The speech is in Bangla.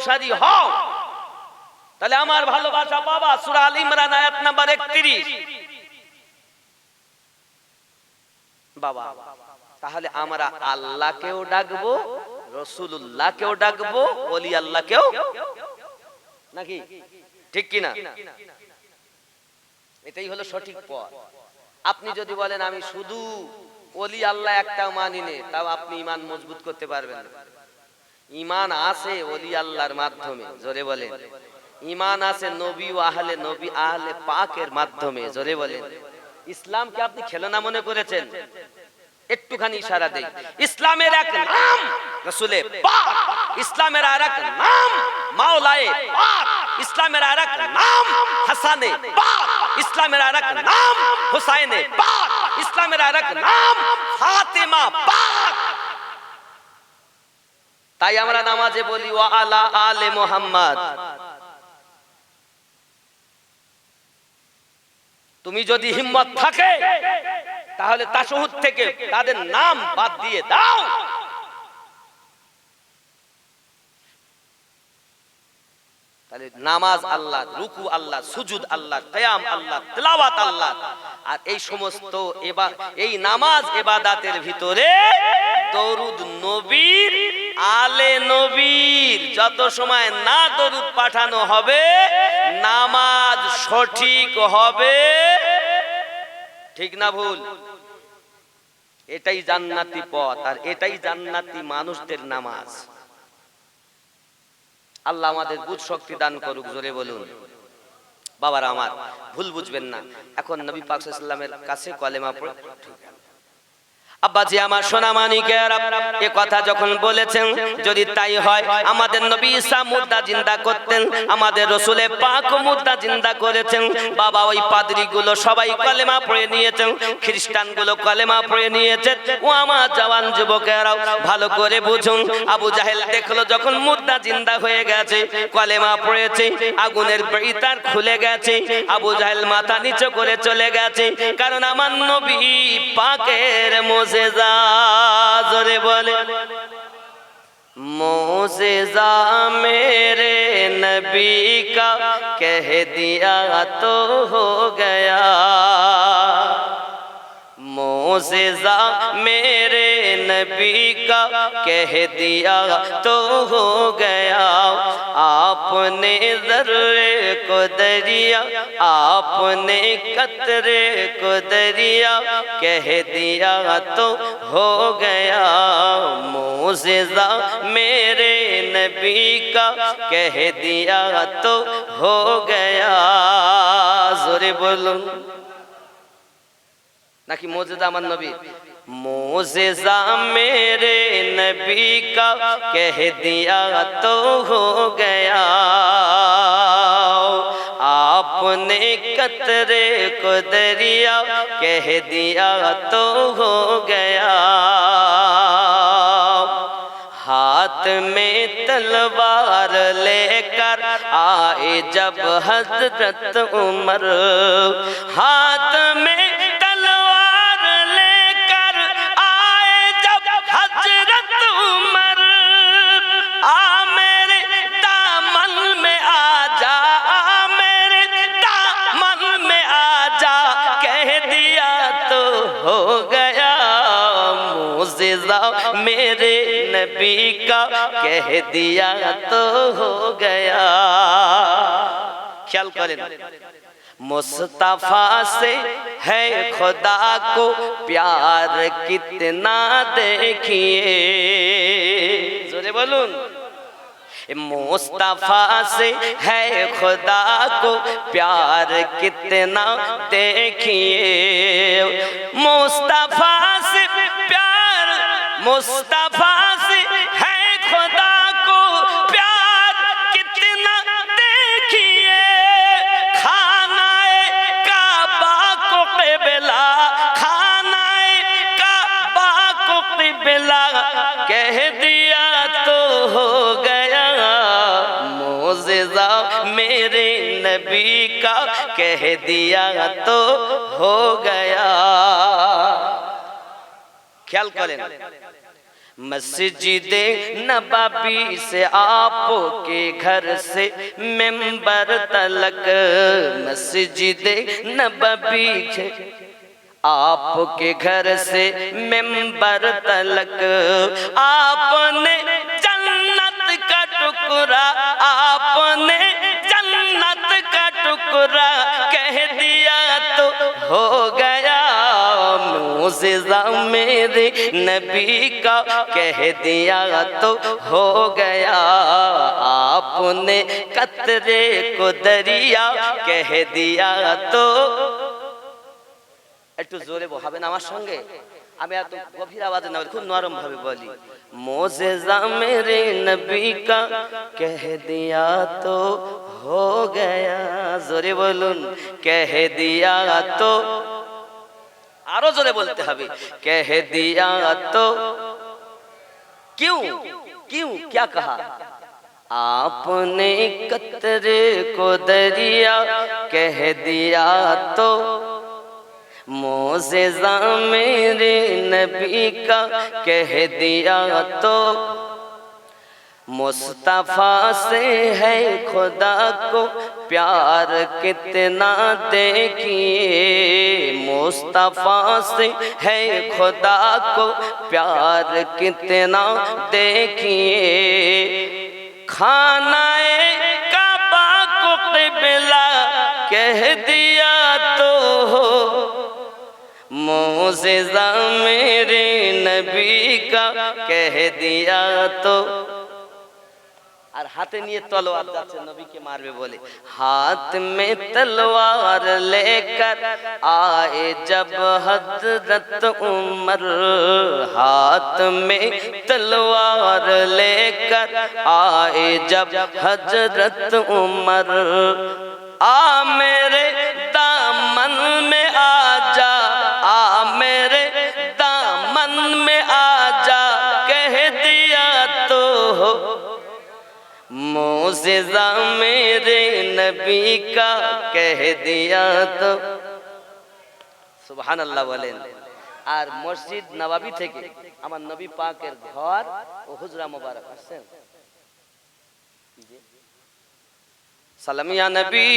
অনুসারী হও। তাহলে আমার ভালোবাসা বাবা সূরা আল ইমরান আয়াত নাম্বার 31 বাবা, তাহলে আমরা আল্লাহকেও ডাকবো রসুল্লাহকেও ডাকবো অলি আল্লাহকেও নাকি? ঠিক কিনা? এটাই হলো সঠিক পথ। আপনি যদি বলেন, আমি শুধু অলি আল্লাহ একটা মানি নে, তাও আপনি ইমান মজবুত করতে পারবেন না। ইমান আছে অলি আল্লাহর মাধ্যমে, জোরে বলেন। ইমান আছে নবী ও আহলে নবী, আহলে পাকের মাধ্যমে, জোরে বলেন। ইসলামকে আপনি খেলনা মনে করেছেন? একটুখানি ইশারা দেই। ইসলামের এক নাম রসুলে পাক, ইসলামের আর এক নাম মাওলায়ে পাক, ইসলামের আর এক নাম হাসানে পাক, ইসলামের আর এক নাম হুসাইনে পাক, ইসলামের আর এক নাম ফাতেমা পাক। তাই আমরা নামাজে বলি, ওয়া আলা আলে মোহাম্মদ। তুমি যদি হিম্মত থাকে, তাহলে তাশহুদ থেকে তাদের নাম বাদ দিয়ে দাও। তাহলে নামাজ আল্লাহ, রুকু আল্লাহ, সুজুদ আল্লাহ, কিয়াম আল্লাহ, তেলাওয়াত আল্লাহ। আর এই সমস্ত এবার এই নামাজ এবাদাতের ভিতরে দরুদ নবীর আলে নবীর যত সময় না দরুদ পাঠানো হবে, নামাজ সঠিক হবে। ঠিক না ভুল? এটাই জান্নাতি পথ, আর এটাই জান্নাতি মানুষদের নামাজ। আল্লাহ আমাদের বুঝ শক্তি দান করুক, জোরে বলুন। বাবার আমার, ভুল বুঝবেন না। এখন নবী পাক সাল্লামের কাছে কলেমা পড়ে আব্বাজি আমার সোনা মানিকের এ কথা যখন বলেছেন, যদি তাই হয়, আমাদের নবী ঈসা মুদ্দা জিন্দা করতেন, আমাদের রসুলে পাক মুদ্দা জিন্দা করেছেন, বাবা ওই পাদরি গুলো সবাই কলেমা পড়ে নিয়েছেন খ্রিস্টানগুলো কলেমা পড়ে নিয়েছে ও আমার জওয়ান যুবকেরাও ভালো করে বুঝুন, আবু জাহেল দেখল যখন মুদ্দা জিন্দা হয়ে গেছে, কলেমা পড়েছে, আগুনের বেড়িতার খুলে গেছে, আবু জাহেল মাথা নিচু করে চলে গেছে, কারণ আমার নবী পাকের মোজেজা জোরে বলে मोजेजा मेरे नबी का कह दिया तो हो गया मोजेजा मेरे نبی کا کہہ دیا تو ہو گیا۔ آپ نے ذرے کو دریا آپ نے قطرے کو دریا کہہ دیا تو ہو گیا۔ موززہ میرے نبی کا کہہ دیا تو ہو گیا۔ زور بولوں নাকি মোজেদা من نبی. موززہ میرے نبی کا کہہ دیا تو ہو گیا. آپ نے قطرے کو دریا کہہ دیا تو ہو گیا. ہاتھ میں تلوار لے کر آئے جب حضرت عمر. ہاتھ میں ہو گیا معجزہ میرے نبی کا کہہ دیا تو ہو گیا۔ خیال کریں مصطفیٰ سے ہے خدا کو پیار کتنا دیکھیے۔ زورے بولون مصطفیٰ سے ہے خدا کو پیار کتنا دیکھیے۔ مصطفیٰ سے پیار، مصطفیٰ سے ہے خدا کو پیار۔ کتنا دیکھیے کھانا کعبہ کو قبلہ کھانا کعبہ کو قبلہ۔ کہہ دیا تو ہو گیا موززہ میرے نبی کا۔ کہہ دیا تو ہو گیا خیال کر لینا۔ مسجد نبابی سے آپ کے گھر سے ممبر تلک۔ مسجد نبابی سے آپ کے گھر سے ممبر تلک۔ آپ نے جنت کا ٹکرا آپ نے جنت کا ٹکرا کہہ دیا تو ہو मुझा मेरे नबी का कह दिया तो हो गया आपने कतरे को दरिया कह दिया तो একটু জোরে বহাবেন আমার সঙ্গে আমি এত গভীর আওয়াজে না বলি, খুব নরম ভাবে বলি মোজেজা মেরে নবী কা কহ দিয়া তো হো গয়া জোরে বলুন কহ দিয়া তো আরো জোরে বলতে হবে কহ দিয়া তো क्यों क्यों क्या कहा आपने कतरे को दरिया कह दिया तो मोजेजा मेरे नबी का कह दिया तो मुस्तफा से है खुदा को پیار کتنا دیکھیے، مصطفیٰ سے ہے خدا کو پیار کتنا دیکھیے۔ کھانا کعبہ کو قبلہ کہہ دیا تو ہو۔ موززہ میرے نبی کا کہہ دیا تو হাতে নিয়ে তলোয়ার যাচ্ছে, নবীকে মারবে বলে। হাত মে তলোয়ার লেকর আয়ে জব হযরত উমর। হাত মে তলোয়ার লেকর আয়ে জব হযরত উমর। আ মেরে موسیزہ میرے نبی کا کہہ دیا تو سبحان اللہ بولیں আর মসজিদ নবাবি থেকে আমার নবী পাকের ঘর ও হুজরা মোবারক আসছেন সালামিয়া নবী